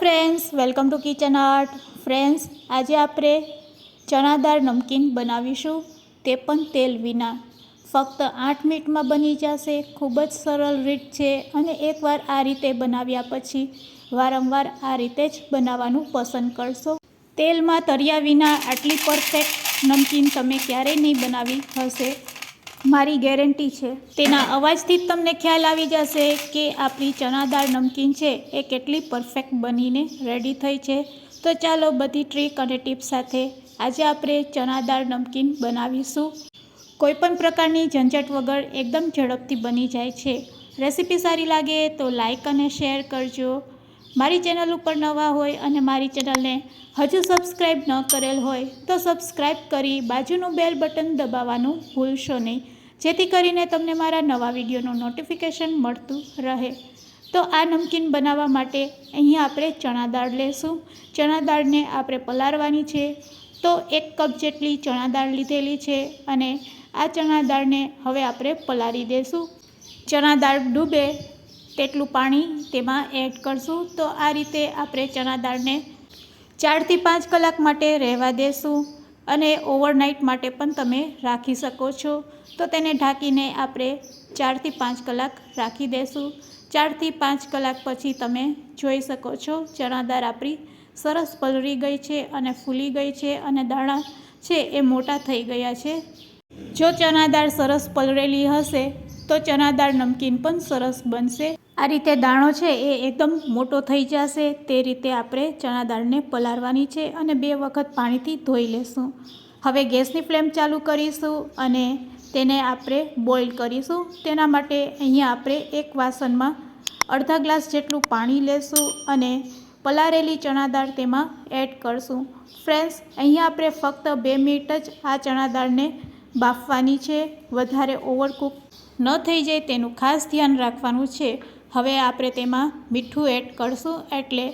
Friends welcome to kitchen art friends આજે આપણે ચણાદાર નમકીન બનાવીશું. તે પણ તેલ વિના. ફક્ત આઠ મિનિટમાં બની જશે. ખૂબ જ સરળ રીત છે અને એકવાર આ રીતે બનાવ્યા પછી વારંવાર આ રીતે જ બનાવવાનું પસંદ કરશો. તેલમાં તર્યા વિના આટલી પરફેક્ટ નમકીન તમે ક્યારેય નહીં બનાવી હશે. મારી ગેરંટી છે. તેના અવાજથી જ તમને ખ્યાલ આવી જશે કે આપણી ચણાદાર નમકીન છે એ કેટલી પરફેક્ટ બનીને રેડી થઈ છે. તો ચાલો બધી ટ્રીક અને ટિપ્સ સાથે આજે આપણે ચણાદાર નમકીન બનાવીશું. કોઈપણ પ્રકારની ઝંઝટ વગર એકદમ ઝડપથી બની જાય છે. રેસીપી સારી લાગે તો લાઇક અને શેર કરજો. મારી ચેનલ ઉપર નવા હોય અને મારી ચેનલને હજુ સબસ્ક્રાઈબ ન કરેલ હોય તો સબસ્ક્રાઈબ કરી બાજુનું બેલ બટન દબાવવાનું ભૂલશો નહીં. જેથી કરીને તમને મારા નવા વિડીયોનું નોટિફિકેશન મળતું રહે. તો આ નમકીન બનાવવા માટે અહીંયા આપણે ચણા દાળ લેશું. ચણા દાળને આપણે પલાળવાની છે. તો એક કપ જેટલી ચણા દાળ લીધેલી છે અને આ ચણા દાળને હવે આપણે પલાળી દઈશું ચણા દાળ ડૂબે તેટલું પાણી તેમાં એડ કરશું. તો આ રીતે આપણે ચણા દાળને ચારથી પાંચ કલાક માટે રહેવા દેશું અને ઓવરનાઇટ માટે પણ તમે રાખી શકો છો. તો તેને ઢાંકીને આપણે ચારથી પાંચ કલાક રાખી દેશું. ચારથી પાંચ કલાક પછી તમે જોઈ શકો છો ચણા દાળ આપણી સરસ પલળી ગઈ છે અને ફૂલી ગઈ છે અને દાણા છે એ મોટા થઈ ગયા છે. જો ચણા દાળ સરસ પલળેલી હશે, તો ચણા દાળ નમકીન પણ સરસ બનશે. આ રીતે દાણો છે એ એકદમ મોટો થઈ જશે. તે રીતે આપણે ચણા દાળને પલાળવાની છે અને બે વખત પાણીથી ધોઈ લેશું. હવે ગેસની ફ્લેમ ચાલુ કરીશું અને તેને આપણે બોઇલ કરીશું. તેના માટે અહીંયા આપણે એક વાસણમાં અડધા ગ્લાસ જેટલું પાણી લેશું અને પલાળેલી ચણા દાળ તેમાં એડ કરશું. ફ્રેન્ડ્સ, અહીંયા આપણે ફક્ત બે મિનિટ જ આ ચણા દાળને બાફવાની છે. વધારે ઓવરકુક ન થઈ જાય તેનું ખાસ ધ્યાન રાખવાનું છે. હવે આપણે તેમાં મીઠું એડ કરશું એટલે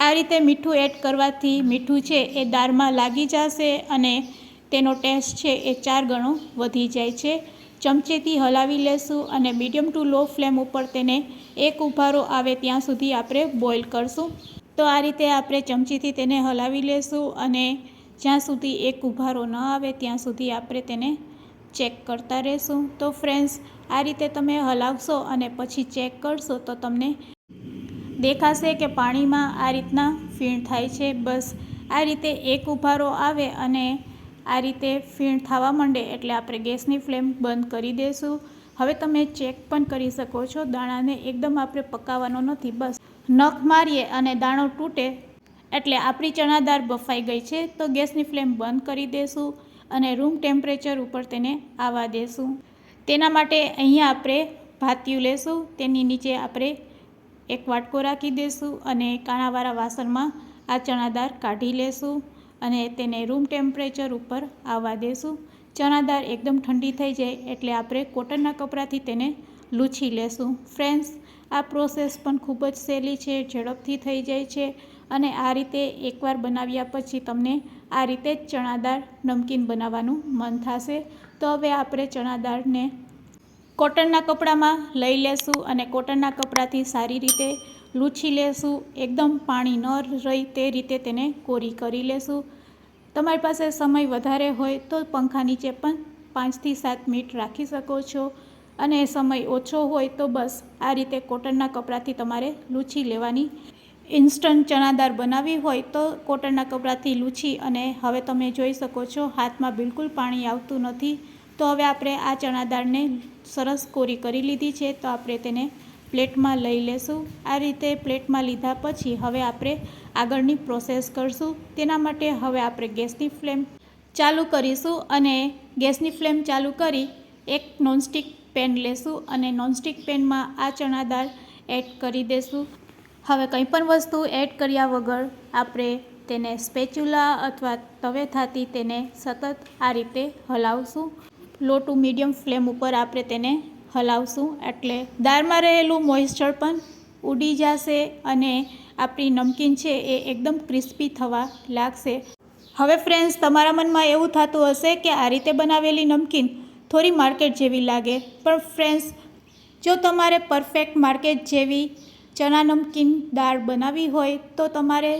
આ રીતે મીઠું એડ કરવાથી મીઠું છે એ દાળમાં લાગી જશે અને તેનો ટેસ્ટ છે એ ચાર ગણો વધી જાય છે. ચમચેથી હલાવી લેશું અને મીડિયમ ટુ લો ફ્લેમ ઉપર તેને એક ઉભારો આવે ત્યાં સુધી આપણે બોઇલ કરશું. તો આ રીતે આપણે ચમચીથી તેને હલાવી લેશું અને જ્યાં સુધી એક ઉભારો ન આવે ત્યાં સુધી આપણે તેને ચેક કરતા રહેશું. તો ફ્રેન્ડ્સ આ રીતે તમે હલાવશો અને પછી ચેક કરશો તો તમને દેખાશે કે પાણીમાં આ રીતના ફીણ થાય છે. બસ, આ રીતે એક ઉભારો આવે અને આ રીતે ફીણ થવા માંડે એટલે આપણે ગેસની ફ્લેમ બંધ કરી દઈશું હવે તમે ચેક પણ કરી શકો છો. દાણાને એકદમ આપણે પકાવવાનો નથી. બસ, નખ મારીએ અને દાણો તૂટે એટલે આપણી ચણા દાળ બફાઈ ગઈ છે. તો ગેસની ફ્લેમ બંધ કરી દઈશું અને રૂમ ટેમ્પરેચર ઉપર તેને આવવા દેશું. તેના માટે અહીંયા આપણે ભાતિયું લેશું, તેની નીચે આપણે એક વાટકો રાખી દઈશું અને કાણાવાળા વાસણમાં આ ચણા દાળ કાઢી લેશું અને તેને રૂમ ટેમ્પરેચર ઉપર આવવા દેશું. ચણા દાળ એકદમ ઠંડી થઈ જાય એટલે આપણે કોટનના કપડાથી તેને લૂછી લેશું. ફ્રેન્ડ્સ આ પ્રોસેસ પણ ખૂબ જ સહેલી છે, ઝડપથી થઈ જાય છે. અને આ રીતે એકવાર બનાવ્યા પછી તમને આ રીતે જ ચણા દાળ નમકીન બનાવવાનું મન થશે. તો હવે આપણે ચણા દાળને કોટનના કપડામાં લઈ લેશું અને કોટનના કપડાથી સારી રીતે લૂછી લેશું. એકદમ પાણી ન રહી તે રીતે તેને કોરી કરી લેશું. તમારી પાસે સમય વધારે હોય તો પંખા નીચે પણ પાંચથી સાત મિનિટ રાખી શકો છો. અને સમય ઓછો હોય તો બસ આ રીતે કોટનના કપડાથી તમારે લૂછી લેવાની ઇન્સ્ટન્ટ ચણાદાર બનાવવી હોય તો કોટનના કપડાથી લૂછી અને હવે તમે જોઈ શકો છો, હાથમાં બિલકુલ પાણી આવતું નથી. તો હવે આપણે આ ચણા દાળને સરસ કોરી કરી લીધી છે, તો આપણે તેને પ્લેટમાં લઈ લેશું. આ રીતે પ્લેટમાં લીધા પછી હવે આપણે આગળની પ્રોસેસ કરશું. તેના માટે હવે આપણે ગેસની ફ્લેમ ચાલુ કરીશું અને ગેસની ફ્લેમ ચાલુ કરી એક નોનસ્ટિક પેન લેશું અને નોનસ્ટિક પેનમાં આ ચણાદાળ એડ કરી દઈશું હવે કંઈ પણ વસ્તુ એડ કર્યા વગર આપણે તેને સ્પેચ્યુલા અથવા તવેથાથી તેને સતત આ રીતે હલાવશું. લો ટુ મીડિયમ ફ્લેમ ઉપર આપણે તેને હલાવશું. એટલે દાળમાં રહેલું મોઇસ્ચર પણ ઉડી જશે અને આપણી નમકીન છે એ એકદમ ક્રિસ્પી થવા લાગશે. હવે ફ્રેન્ડ્સ, તમારા મનમાં એવું થતું હશે કે આ રીતે બનાવેલી નમકીન થોડી માર્કેટ જેવી લાગે. પણ ફ્રેન્ડ્સ, જો તમારે પરફેક્ટ માર્કેટ જેવી ચણા નમકીન દાળ બનાવવી હોય તો તમારે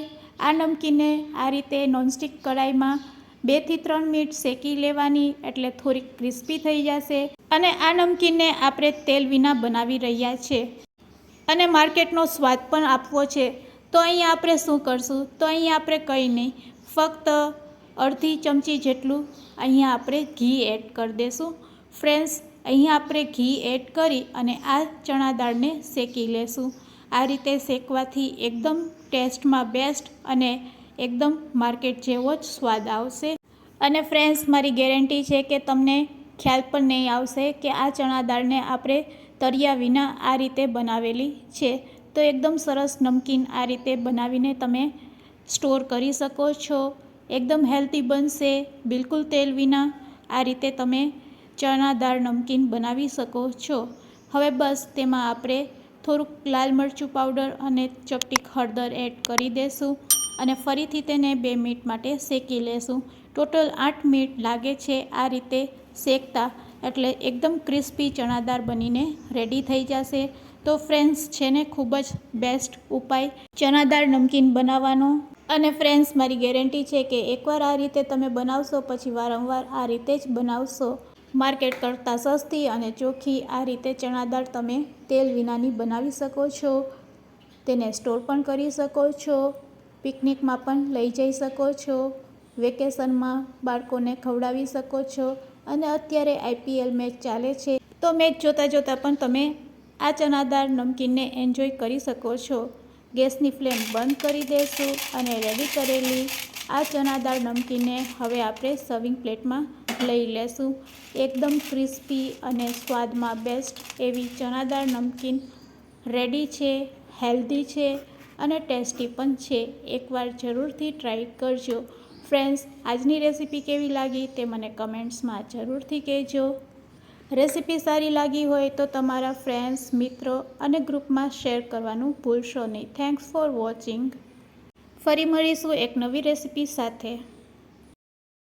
આ નમકીનને આ રીતે નોનસ્ટિક કઢાઈમાં બેથી ત્રણ મિનિટ શેકી લેવાની એટલે થોડીક ક્રિસ્પી થઈ જશે. અને આ નમકીનને આપણે તેલ વિના બનાવી રહ્યા છે અને માર્કેટનો સ્વાદ પણ આપવો છે. તો અહીં આપણે શું કરશું? તો અહીં આપણે કંઈ નહીં. ફક્ત અડધી ચમચી જેટલું અહીંયા આપણે ઘી એડ કરી દઈશું ફ્રેન્ડ્સ, અહીંયા આપણે ઘી એડ કરી અને આ ચણા દાળને શેકી લેશું. આ રીતે શેકવાથી એકદમ ટેસ્ટમાં બેસ્ટ અને એકદમ માર્કેટ જેવો જ સ્વાદ આવશે. અને ફ્રેન્ડ્સ, મારી ગેરંટી છે કે તમને ખ્યાલ પણ નહીં આવશે કે આ ચણા દાળને આપણે તળિયા વિના આ રીતે બનાવેલી છે. તો એકદમ સરસ નમકીન આ રીતે બનાવીને તમે સ્ટોર કરી શકો છો. એકદમ હેલ્ધી બનશે, બિલકુલ તેલ વિના આ રીતે તમે ચણા દાળ નમકીન બનાવી શકો છો. હવે બસ, તેમાં આપણે થોડુંક લાલ મરચું પાવડર અને ચપટીક હળદર એડ કરી દેશું અને ફરીથી તેને બે મિનિટ માટે શેકી લેશું. ટોટલ આઠ મિનિટ લાગે છે આ રીતે શેકતા, એટલે એકદમ ક્રિસ્પી ચણાદાર બનીને રેડી થઈ જશે. તો ફ્રેન્ડ્સ, છે ને ખૂબ જ બેસ્ટ ઉપાય ચણાદાર નમકીન બનાવવાનો. અને ફ્રેન્ડ્સ, મારી ગેરંટી છે કે એકવાર આ રીતે તમે બનાવશો, પછી વારંવાર આ રીતે જ બનાવશો. માર્કેટ કરતાં સસ્તી અને ચોખ્ખી આ રીતે ચણા દાળ તમે તેલ વિનાની બનાવી શકો છો. તેને સ્ટોર પણ કરી શકો છો. પિકનિકમાં પણ લઈ જઈ શકો છો. વેકેશનમાં બાળકોને ખવડાવી શકો છો. અને અત્યારે આઈપીએલ મેચ ચાલે છે. તો મેચ જોતાં જોતાં પણ તમે આ ચણા દાળ નમકીનને એન્જોય કરી શકો છો. ગેસની ફ્લેમ બંધ કરી દઈશું અને રેડી કરેલી આ ચણા દાળ નમકીનને હવે આપણે સર્વિંગ પ્લેટમાં લઈ લેશું. એકદમ ક્રિસ્પી અને સ્વાદમાં બેસ્ટ એવી ચણાદાળ નમકીન રેડી છે હેલ્ધી છે અને ટેસ્ટી પણ છે. એકવાર જરૂરથી ટ્રાય કરજો. ફ્રેન્ડ્સ આજની રેસીપી કેવી લાગી તે મને કમેન્ટ્સમાં જરૂરથી કહેજો. રેસીપી સારી લાગી હોય તો તમારા ફ્રેન્ડ્સ મિત્રો અને ગ્રુપમાં શેર કરવાનું ભૂલશો નહીં. થેન્ક્સ ફોર વોચિંગ ફરી મળીશું એક નવી રેસીપી સાથે.